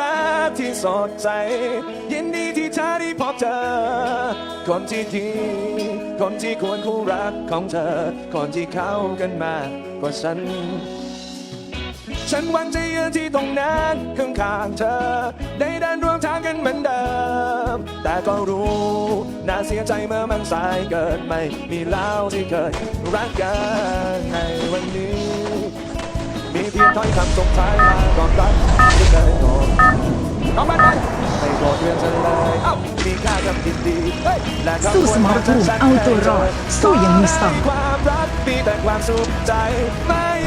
รักที่สดใส ยินดีที่เธอได้พบเจอคนที่ดี คนที่ควรคู่รักของเธอ คนที่เข้ากันมากกว่าฉัน ฉันหวังจะยืนที่ตรงนั้นข้างๆเธอ ได้เดินร่วมทางกันเหมือนเดิม แต่ก็รู้น่าเสียใจเมื่อมันสายเกินไม่มีแล้วที่เคยรักกันในวันนี้ มีเพียงถ้อยคำสงท้ายมาก่อนรักที่เคยโกรธน้องบ้านไปไม่โกรธเรื่องฉันเลยเอ้ามีค่ากับยินดีและก็สู้สมรภูมิเอาตัวรอดสู้อย่างมีสติความรักมีแต่ความสุขใจ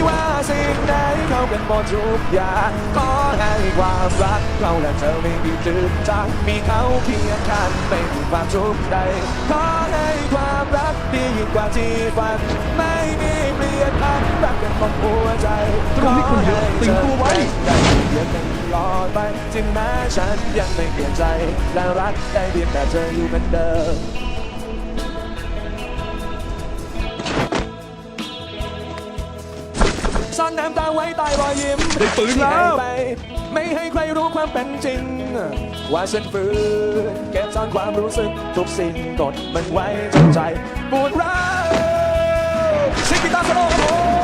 ว่าสิ่งใดเขาเป็นหมดทุกอย่างขอให้ความรักเราและเธอไม่มีจืดจางมีเขาเคียงข้างไม่มีความทุกข์ใดขอให้ความรักดียิ่งกว่าที่ฝันไม่มีเปลี่ยนพันรักกันหมดหัวใจตรงนี้คนเยอะตึงตัวไว้ได้เพียงกันตลอดไปถึงแม้ฉันยังไม่เปลี่ยนใจและรักได้เพียงแต่เธออยู่เหมือนเดิม อนน้ำตาไว้ใต้รอยยิ้มได้ปืนแล้วที่ให้ไปไม่ให้ใครรู้ความเป็นจริง ว่าฉันฝืนเก็บซ่อนความรู้สึกทุกสิ่งกดมันไว้จนใจปวดร้าวซิกกีตาร์สโลว์ครับผม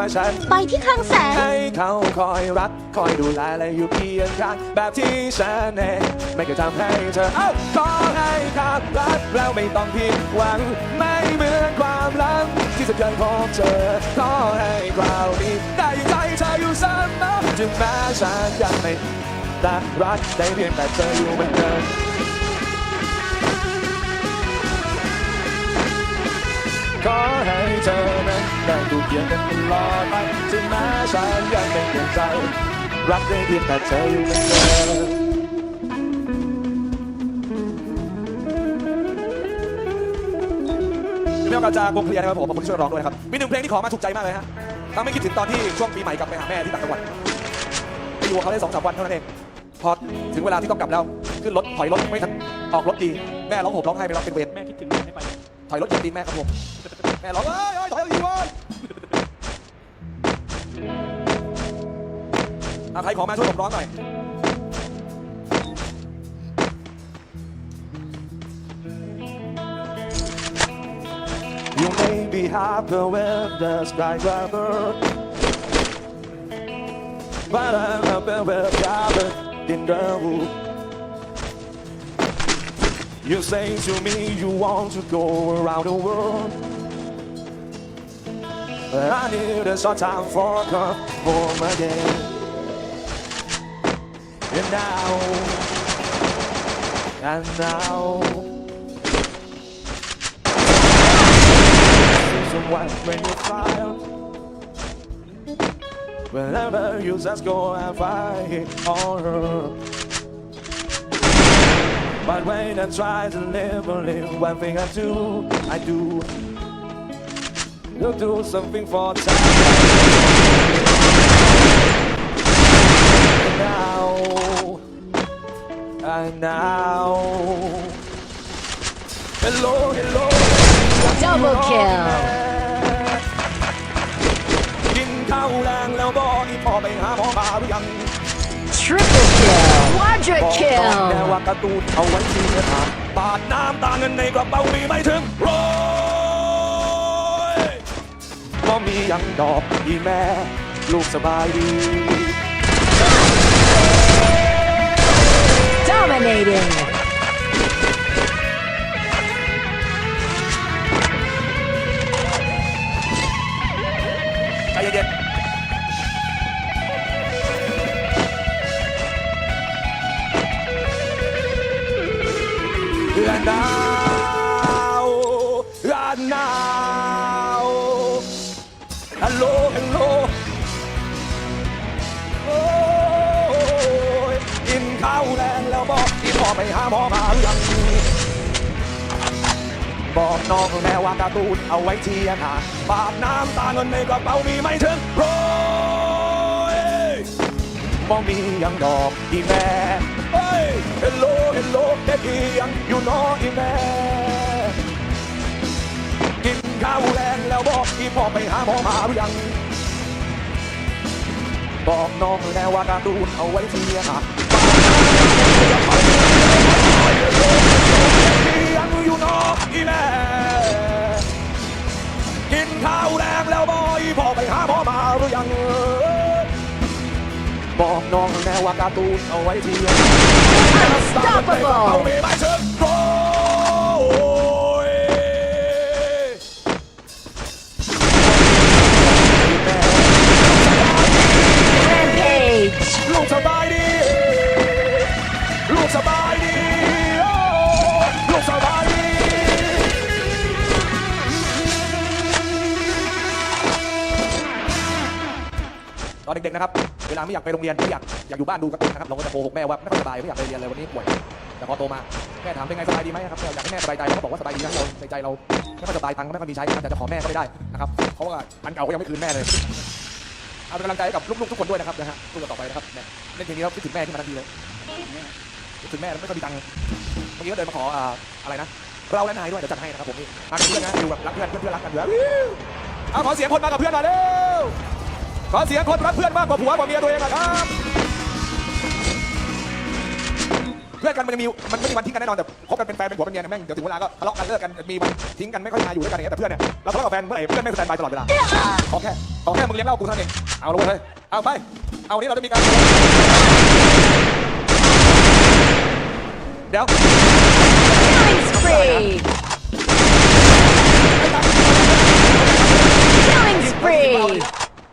ว่าฉัน ไปที่คลังแสง ให้เขาคอยรัก คอยดูแลและอยู่เคียงข้างแบบที่ฉันเองไม่เคยทำให้เธอเอ้าขอให้ขาดรักแล้วไม่ต้องผิดหวัง ไม่เหมือนความรักที่จะเคยพบเจอขอให้คราวนี้ได้อยู่ใจเธออยู่เสมอถึงแม้ฉันยังไม่แต่รักได้เพียงแต่เธออยู่เหมือนเดิมขอให้เธอนั้น ได้ดูเคียงกันตลอดไปถึงแม้ฉันยังไม่เปลี่ยนใจ รักได้เพียงแต่เธออยู่เหมือนเดิมมีโอกาจากวงเคลียร์นะครับผมขอบคุณที่ช่วยร้องด้วยนะครับมีหนึ่งเพลงที่ขอมาถูกใจมากเลยฮะทำให้คิดถึงตอนที่ช่วงปีใหม่กลับไปหาแม่ที่ต่างจังหวัดไปอยู่กับเขาได้สองสามวันเท่านั้นเองพอถึงเวลาที่ต้องกลับแล้วขึ้นรถถอยรถไม่ทันออกรถดีแม่ร้องห่มร้องไห้ไปร้องเป็นเวรแม่คิดถึงแม่ให้ไปถอยรถเหยียบตีนแม่ครับผม แม่ร้องเอ้ยเอ้ยถอยอีกวันอ่ะใครขอมาช่วยผมร้องหน่อย You may be happy with the skyscraper But I'm happy with the in the roof You say to me you want to go around the world But I need a short time for home again. And now And now. Someone when you fire. Whenever you just go and fight on. Her but when I try to live, only one thing I do, I do. You do something for time. And now, and now. Hello, hello. Double kill กินข้าวแรงแล้วบ่อีพอไปหาหมอมาหรือยัง Triple kill Quadra บอกน้องแน่ kill ว่าการ์ตูนเอาไว้ที่กระถางบาดน้ำตาเงินในกระเป๋ามีไม่ถึงร้อย ยังดอกอีแม่ ลูกสบายดี Dominating ใจเย็นๆเดือนด บอกน้องแม่ว่าการ์ตูนเอาไว้เที่ยงหาบาปน้ำตาเงินในกระเป๋ามีไม่ถึงร้อยมองมียังดอกอีแม่เฮ้ยเฮลโลเฮลโลเด็กอียังอยู่นออีแม่กินข้าวแรงแล้วบอกอีพ่อไปหาหมอมาหรือยังบอกน้องแล้วว่าการดูนเอาไว้เที่ยงอะ พ่อไปหาหมอมาหรือยังบอกน้องแน่ว่าการ์ตูนเอาไว้เที่ยง Unstoppable เอาไม่ไม่เลาไม่อยากไปโรงเรียนไม่อยากอยากอยู่บ้านดูการ์ตูนนะครับเราก็จะโกหกแม่ว่าไม่ค่อยสบายไม่อยากไปเรียนเลยวันนี้ป่วยแต่พอโตมาแม่ถามเป็นไงสบายดีไหมครับอยากให้แม่สบายใจเราก็บอกว่าสบายดีนะเราในใจเราไม่ค่อยสบายตังค์ก็ไม่ค่อยมีใช้แต่จะขอแม่ก็ไม่ได้นะครับเพราะว่าอันเก่าก็ยังไม่คืนแม่เลยเอาเป็นกำลังใจให้กับลูกๆทุกคนด้วยนะครับนะฮะสู้กันต่อไปนะครับเนี่ยเล่นเพลงนี้แล้วคิดถึงแม่ขึ้นมาทันทีเลยคิดถึงแม่แล้วไม่ค่อยมีตังค์เมื่อกี้ก็เดินมาขออ่าอะไรนะเราและนายด้วยเดี๋ยวจัดให้นะครับผมนี่มากับเพื่อนนะอยู่แบบรักเพื่อนเพื่อนรักกันอยู่แล้วเอาขอเสียงคนมากับเพื่อนหน่อยเร็ว ขอเสียงคนรักเพื่อนมากกว่าผัวกว่าเมียตัวเองอะครับ เพื่อนกันมันจะมีมันไม่มีวันทิ้งกันแน่นอนแต่คบกันเป็นแฟนเป็นผัวเป็นเมียเนี่ยแม่งเดี๋ยวถึงเวลาก็ทะเลาะกันเลิกกันมีวันทิ้งกันไม่ค่อยมาอยู่ด้วยกันอย่างเงี้ยแต่เพื่อนเนี่ยเราทะเลาะกับแฟนเมื่อไหร่เพื่อนไม่งสแตนบายตลอดเวลาขอแค่ขอแค่มึงเลี้ยงเหล้ากูเท่านั้นเองเอาลงเลยเอาไปเอาวันนี้เราจะมีการเดี๋ยว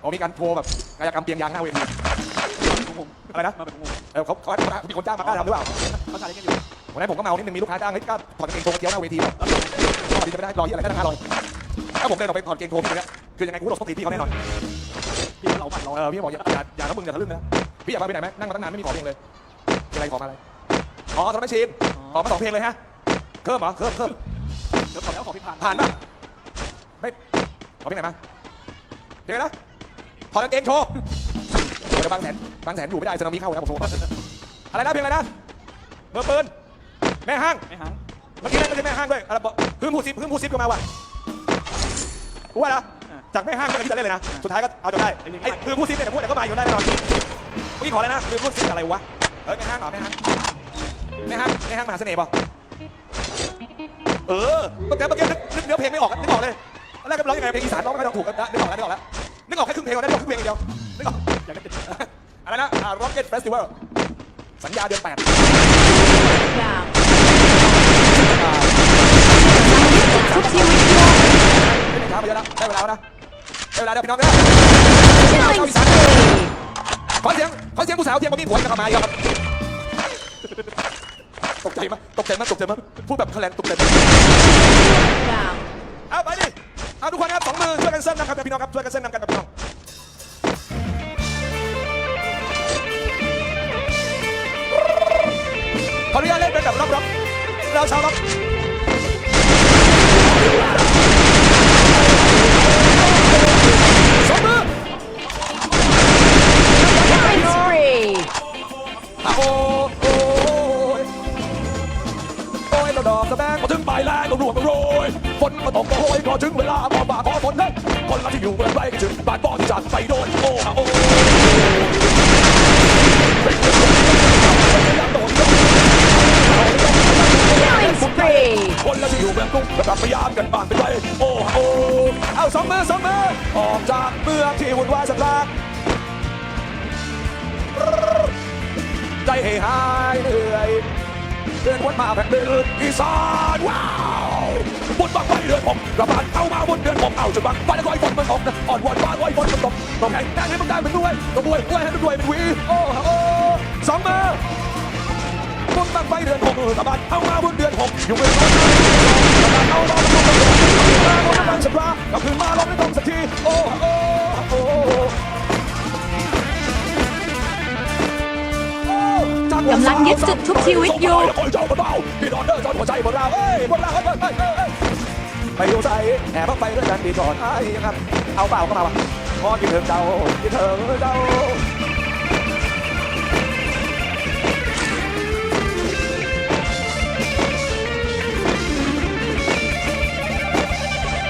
โอ้มีการโทรแบบกายกรรมเตียงยางหน้าเวทีอะไรนะเออเขาเขามีคนจ้างมากล้าทำหรือเปล่าเขาถ่ายกันอยู่วันนั้นผมก็เมานิดนึงมีลูกค้าจ้างให้กล้าถอดกางเกงโชว์เกี้ยวหน้าเวทีแบบพอดีจะไม่ได้รอที่อะไรแค่ตั้งห้าร้อยถ้าผมเดินออกไปถอดกางเกงโชว์พี่คนเนี้ยคือยังไงกูต้องตีพี่เขาแน่นอนพี่เราบัดเราเออพี่บอกอย่าอย่าอย่านะมึงอย่าทะลึ่งนะพี่อยากมาไปไหนไหมนั่งมาตั้งนานไม่มีขอเพลงเลยมีอะไรขอมาอะไรอ๋อทำไมชีนขอมาสองเพลงเลยฮะเพิ่มเหรอเพิ่มเพิ่มเดี๋ยวขอแล้วขอพี่ผ่านผ่านป่ะไม่ขอเพลงไหนมาเพลงอะไรนะ ถอดกางเกงโชว์เดี๋ยวบางแสนบางแสนอยู่ไม่ได้สึนามิเข้าแล้วผมโทรอะไรนะเพลงอะไรนะเมื่อปืนแม่ห้างไม่หังเมื่อกี้นั่นไม่ใช่แม่ห้างด้วยอะไรบอกเพิ่งพูดซิปเพิ่งพูดซิปก็มาว่ะกูว่านะจากแม่ห้างก็จะเล่นเลยนะสุดท้ายก็เอาจนได้ไอ้เพิ่งพูดซิปเนี่ยพูดแต่ก็มาอยู่ได้แน่นอนเมื่อกี้ขอเลยนะเพิ่งพูดซิปอะไรวะเฮ้ยแม่ห้างเหรอแม่ห้างแม่ห้างแม่ห้างมหาเสน่ห์ป่ะเออเมื่อกี้เมื่อกี้นึกนึกเนื้อเพลงไม่ออกนึกออกเลยตอนแรกก็ร้องยังไงเพลงอีสานร้องไม่ต้องถูกกันนึกออกแล้วนึกออกแล้ว นึกออกแค่ครึ่งเพลงได้นึกออกครึ่งเพลงเดียวนึกออกอยากได้ติดอะไรนะอ่า Rocket Festival สัญญาเดือนแปด Down. อ่า Tutti with you. ไม่ได้ช้ามาเยอะแล้วได้เวลาแล้วนะได้เวลาแล้วพี่น้องนะ Killing spree. ขอเสียงขอเสียงผู้สาวเทียมบะหมี่ผัวจะเข้ามาอีกครับตกใจมั้ยตกใจมั้ยตกใจมั้ยพูดแบบแคลนตกใจมั้ย Down. เอาไปดิ เอาทุกคนครับสองมือช่วยกันเส้นนะครับพี่น้องครับช่วยกันเส้นนำกันพี่น้องขออนุญาตเล่นเป็นแบบร็อกร็อกเราชาวร็อก ราดอกสะแบงพอถึงปลายแรงเรารวมกันโรยฝนมาตกก็โอยก็ถึงเวลาบอกบาขอฝนนคนละที่อยู่เมื่อไรก็ถึงบาดบอที่จัดไปโดนโอ้โอ้คนละที่อยู่เมืองกรุงแล้วกลับพยายามกันบ้านเป็นไรโอ้โอ้เอาสองมือสองมือออกจากเมืองที่วุ่นวายสักลากใจให้หาย เดินวนมาแบบเดินอีสานว้าวบนบังไฟเดือนผมกระบาดเอ้ามาบนเดือนผมเอาจนบังไฟแล้วคอยฝนมันตกนะอ่อนวอนฟ้าลอยฝนมันตกต้องแข่งแข่งให้มันได้เป็นด้วยต้องบวยบวยให้มันรวยเป็นวีโอ้โอสองมือบนบังไฟเดือนผมกระบาดเอ้ามาบนเดือนผมอยู่เป็นคนกระบ ยึดจุดทุกชีวิตอยู่ชอบพี่ดอนเดอร์จอนหัวใจบนรางเอ้ยบนรางเอ้ยเไปดูใจแอบไปเรื่องกันดีก่อนไอ้ครับเอาเปล่าก็มาวะพอที่เธอเจ้าที่เธอเจ้า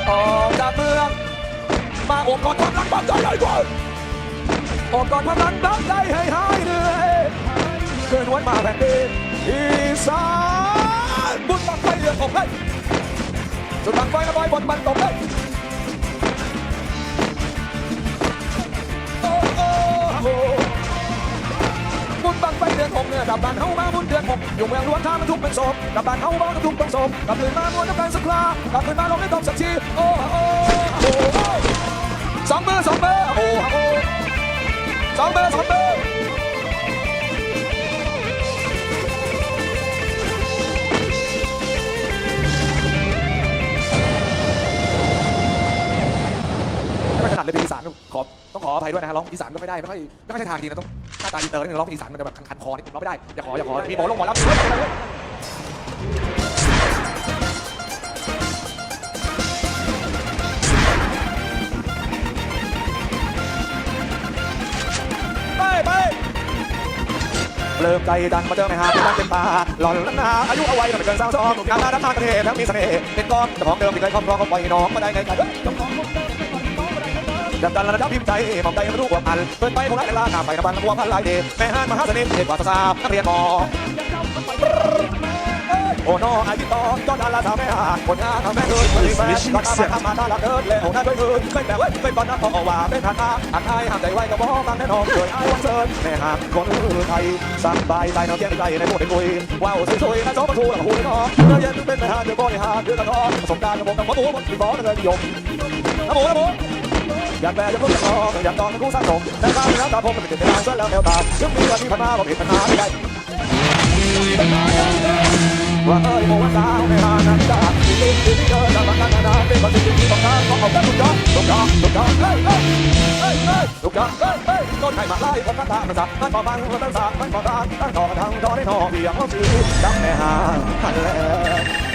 ออกจากเมืองมาอบกอดความรักความใจให้กว่าอบกอดความรักรักใจให้หาย เกินวันมาแผ่นดินอีสานบุญบังไฟเรือนอกให้จุดบังไฟระบายบนมันตกให้โอ้โอ้โอ้บุญบังไฟเดือนหกเนี่ยกับบานเฮามาบุญเดือนหกอยู่เมืองล้วนท่ามันทุกเป็นโศกกับบานเฮาบ้านทุกต้องโศกกับลืนมาม้วนน้ำกันสักครากับลืนมาลงในตบสักทีโอ้โอ้โอ้โอ้สองมือสองมือโอ้โอ้สองมือร์สองมือไยด้วยนะฮะร้องอีสานก็ไม่ได้ไม่ค่อยไม่ค่อยใช่ทางดีนะต้องหน้าตาดีเตอร์นิดนึงร้องเป็นอีสานมันจะแบบคันๆคอนิดนึงร้องไม่ได้อย่าขออย่าขอมีหมอลงหมอรับไปไปเริ่มใจดังมาเจอไม่หาเป็นตั้งเป็นตาหล่อนล้นนาอายุเอาไว้ไม่เกินสาวสองงานมาดับทางประเทศแล้วมีเสน่ห์เป็นก้อนเจ้าของเดิมที่เคยครอบครองก็ปล่อยน้องมาได้ไงกันเจ้าของ ดับดันระดับพิมพ์ใจมองใจไม่รู้ว่าพันเปิดไปของร้านลาข้าไปกับบันบัวพันลายเดชแม่ห้านมหาเสน่ห์เด็กว่าสาวนักเรียนมอโอ้นออายิตอจอนดาราสาวแม่หาคนงานทำแม่เกินคนที่แม่ก่อนทำมาทำมาทาลักเกิดแล้วหน้าด้วยมือเคยแบบเว้ยเคยบอลนัดพอว่าเป็นทางอาทางไทยห้ามใจไว้ก็บอกบางแน่นอนเคยไอ้วันเชิญแม่หาคนไทยสบายใจนอนเที่ยงใจในพวกเป็นคุยว้าวสวยๆนะโจ๊กประตูหลังหูเลยเนาะเมื่อเย็นเป็นแม่หาเดือดบริหาเดือดละน้องประสบการณ์กับผมกับหมอตัวหมดที่บอกเลยยมนะโมนะโม อยากแปลจะพูดจะมองอยากตอนกูสร้างสมแต่ตาแล้วตาผมมันเป็นทางเส้นแล้วแนวตายังมีวันที่ผ่านมาผมเห็นปัญหาไม่ได้ว่าเอ้ยโมว่าสาวในมานาฬิกาที่ลิ้ที่เดินตามนานนานเป็นความจริงที่ต้องการของเอาแต่ทุกยอดทุกยอดทุกยอดเฮ้ยเฮ้ยเฮ้ยเฮ้ยทุกยอดเฮ้ยเฮ้ยต้นไม้มาไล่ผมนั่งตามันสับมันต่อฟังมันตั้งสามันต่อตาตั้งต่อตั้งต่อได้นอเพียงเขาชื่อดังแม่หาหันแล้ว